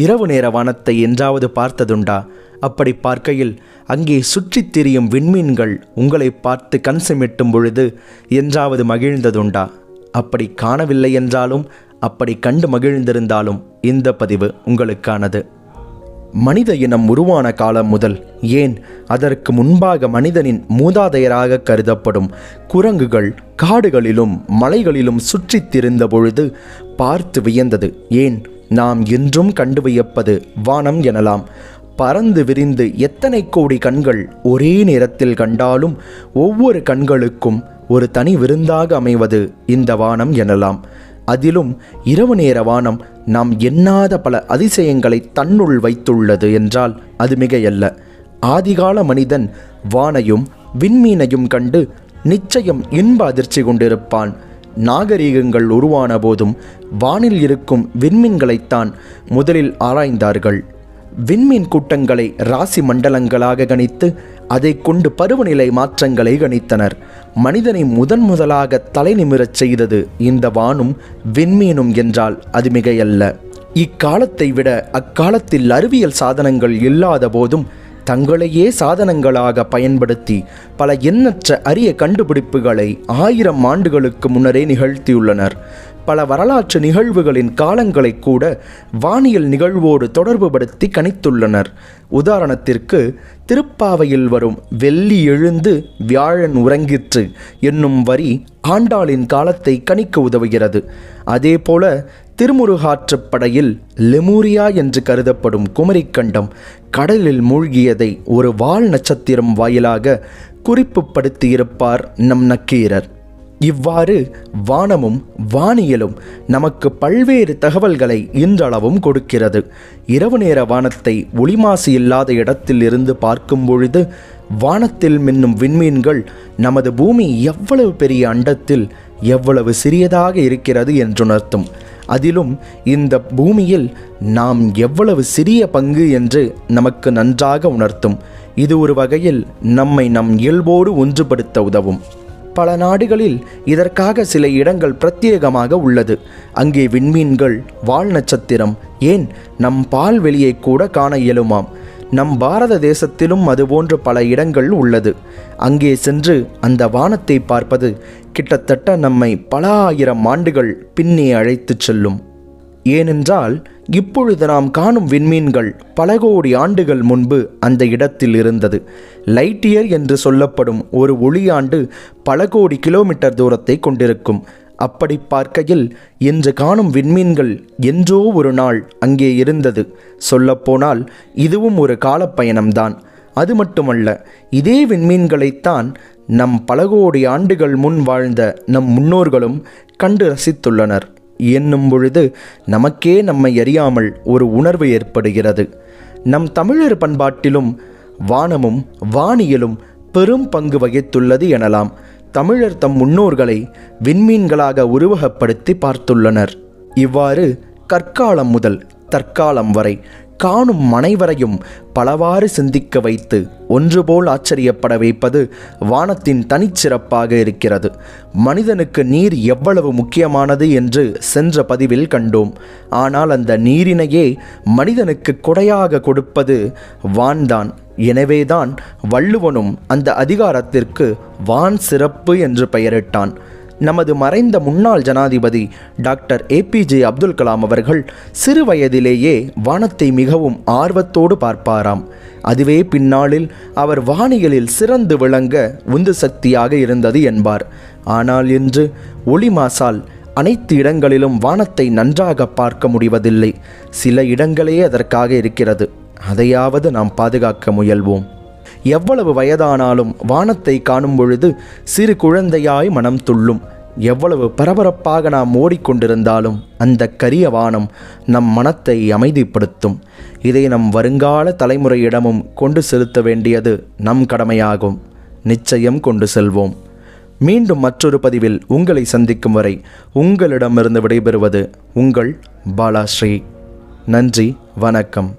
இரவு நேர வானத்தை என்றாவது பார்த்ததுண்டா? அப்படி பார்க்கையில் அங்கே சுற்றித் திரியும் விண்மீன்கள் உங்களை பார்த்து கண் சிமிட்டும் பொழுது என்றாவது மகிழ்ந்ததுண்டா? அப்படி காணவில்லை என்றாலும் அப்படி கண்டு மகிழ்ந்திருந்தாலும் இந்த பதிவு உங்களுக்கானது. மனித இனம் உருவான காலம் முதல் ஏன் அதற்கு முன்பாக மனிதனின் மூதாதையராக கருதப்படும் குரங்குகள் காடுகளிலும் மலைகளிலும் சுற்றித் திரிந்த பொழுது பார்த்து வியந்தது? ஏன் நாம் இன்றும் கண்டு வியப்பது வானம் எனலாம். பறந்து விரிந்து எத்தனை கோடி கண்கள் ஒரே நேரத்தில் கண்டாலும் ஒவ்வொரு கண்களுக்கும் ஒரு தனி விருந்தாக அமைவது இந்த வானம் எனலாம். அதிலும் இரவு நேர வானம் நாம் எண்ணாத பல அதிசயங்களை தன்னுள் வைத்துள்ளது என்றால் அது மிகையல்ல. ஆதிகால மனிதன் வானையும் விண்மீனையும் கண்டு நிச்சயம் இன்ப அதிர்ச்சி கொண்டிருப்பான். நாகரீகங்கள் உருவான போதும் வானில் இருக்கும் விண்மீன்களைத்தான் முதலில் ஆராய்ந்தார்கள். விண்மீன் கூட்டங்களை ராசி மண்டலங்களாக கணித்து அதை கொண்டு பருவநிலை மாற்றங்களை கணித்தனர். மனிதனை முதன் முதலாக தலை நிமிரச் செய்தது இந்த வானும் விண்மீனும் என்றால் அது மிகையல்ல. இக்காலத்தை விட அக்காலத்தில் அறிவியல் சாதனங்கள் இல்லாத போதும் தங்களையே சாதனங்களாக பயன்படுத்தி பல எண்ணற்ற அரிய கண்டுபிடிப்புகளை ஆயிரம் ஆண்டுகளுக்கு முன்னரே நிகழ்த்தியுள்ளனர். பல வரலாற்று நிகழ்வுகளின் காலங்களை கூட வானியல் நிகழ்வோடு தொடர்புபடுத்தி கணித்துள்ளனர். உதாரணத்திற்கு திருப்பாவையில் வரும் வெள்ளி எழுந்து வியாழன் உறங்கிற்று என்னும் வரி ஆண்டாளின் காலத்தை கணிக்க உதவுகிறது. அதேபோல திருமுருகாற்றுப்படையில் லெமூரியா என்று கருதப்படும் குமரிக்கண்டம் கடலில் மூழ்கியதை ஒரு வால் நட்சத்திரம் வாயிலாக குறிப்புப்படுத்தியிருப்பார் நம் நக்கீரர். இவ்வாறு வானமும் வானியலும் நமக்கு பல்வேறு தகவல்களை இன்றளவும் கொடுக்கிறது. இரவு நேர வானத்தை ஒளிமாசு இல்லாத இடத்தில் இருந்து பார்க்கும் பொழுது வானத்தில் மின்னும் விண்மீன்கள் நமது பூமி எவ்வளவு பெரிய அண்டத்தில் எவ்வளவு சிறியதாக இருக்கிறது என்றுணர்த்தும். அதிலும் இந்த பூமியில் நாம் எவ்வளவு சிறிய பங்கு என்று நமக்கு நன்றாக உணர்த்தும். இது ஒரு வகையில் நம்மை நம் இயல்போடு ஒன்றுபடுத்த உதவும். பல நாடுகளில் இதற்காக சில இடங்கள் பிரத்யேகமாக உள்ளது. அங்கே விண்மீன்கள் வால் நட்சத்திரம் ஏன் நம் பால்வெளியை கூட காண இயலுமாம். நம் பாரத தேசத்திலும் அதுபோன்று பல இடங்கள் உள்ளது. அங்கே சென்று அந்த வானத்தை பார்ப்பது கிட்டத்தட்ட நம்மை பல ஆயிரம் ஆண்டுகள் பின்னே அழைத்துச் செல்லும். ஏனென்றால் இப்பொழுது நாம் காணும் விண்மீன்கள் பல கோடி ஆண்டுகள் முன்பு அந்த இடத்தில் இருந்தது. லைட்டியர் என்று சொல்லப்படும் ஒரு ஒளியாண்டு பல கோடி கிலோமீட்டர் தூரத்தை கொண்டிருக்கும். அப்படி பார்க்கையில் இன்று காணும் விண்மீன்கள் என்றோ ஒரு நாள் அங்கே இருந்தது. சொல்லப்போனால் இதுவும் ஒரு காலப்பயணம்தான். அது மட்டுமல்ல இதே விண்மீன்களைத்தான் நம் பல கோடி ஆண்டுகள் முன் வாழ்ந்த நம் முன்னோர்களும் கண்டு ரசித்துள்ளனர். என்னும் பொழுது நமக்கே நம்மை அறியாமல் ஒரு உணர்வு ஏற்படுகிறது. நம் தமிழர் பண்பாட்டிலும் வானமும் வானியலும் பெரும் பங்கு வகித்துள்ளது எனலாம். தமிழர் தம் முன்னோர்களை விண்மீன்களாக உருவகப்படுத்தி பார்த்துள்ளனர். இவ்வாறு கற்காலம் முதல் தற்காலம் வரை காணும் அனைவரையும் பலவாறு சிந்திக்க வைத்து ஒன்றுபோல் ஆச்சரியப்பட வைப்பது வானத்தின் தனிச்சிறப்பாக இருக்கிறது. மனிதனுக்கு நீர் எவ்வளவு முக்கியமானது என்று சென்ற பதிவில் கண்டோம். ஆனால் அந்த நீரினையே மனிதனுக்கு கொடையாக கொடுப்பது வான்தான். எனவேதான் வள்ளுவனும் அந்த அதிகாரத்திற்கு வான் சிறப்பு என்று பெயரிட்டான். நமது மறைந்த முன்னாள் ஜனாதிபதி டாக்டர் ஏபிஜே அப்துல் கலாம் அவர்கள் சிறு வயதிலேயே வானத்தை மிகவும் ஆர்வத்தோடு பார்ப்பாராம். அதுவே பின்னாளில் அவர் வானியலில் சிறந்து விளங்க உந்து சக்தியாக இருந்தது என்பார். ஆனால் இன்று ஒளி மாசால் அனைத்து இடங்களிலும் வானத்தை நன்றாக பார்க்க முடிவதில்லை. சில இடங்களே அதற்காக இருக்கிறது. அதையாவது நாம் பாதுகாக்க முயல்வோம். எவ்வளவு வயதானாலும் வானத்தை காணும் பொழுது சிறு குழந்தையாய் மனம் துள்ளும். எவ்வளவு பரபரப்பாக நாம் ஓடிக்கொண்டிருந்தாலும் அந்த கரிய வானம் நம் மனத்தை அமைதிப்படுத்தும். இதை நம் வருங்கால தலைமுறையிடமும் கொண்டு செலுத்த வேண்டியது நம் கடமையாகும். நிச்சயம் கொண்டு செல்வோம். மீண்டும் மற்றொரு பதிவில் உங்களை சந்திக்கும் வரை உங்களிடமிருந்து விடைபெறுவது உங்கள் பாலாஸ்ரீ. நன்றி வணக்கம்.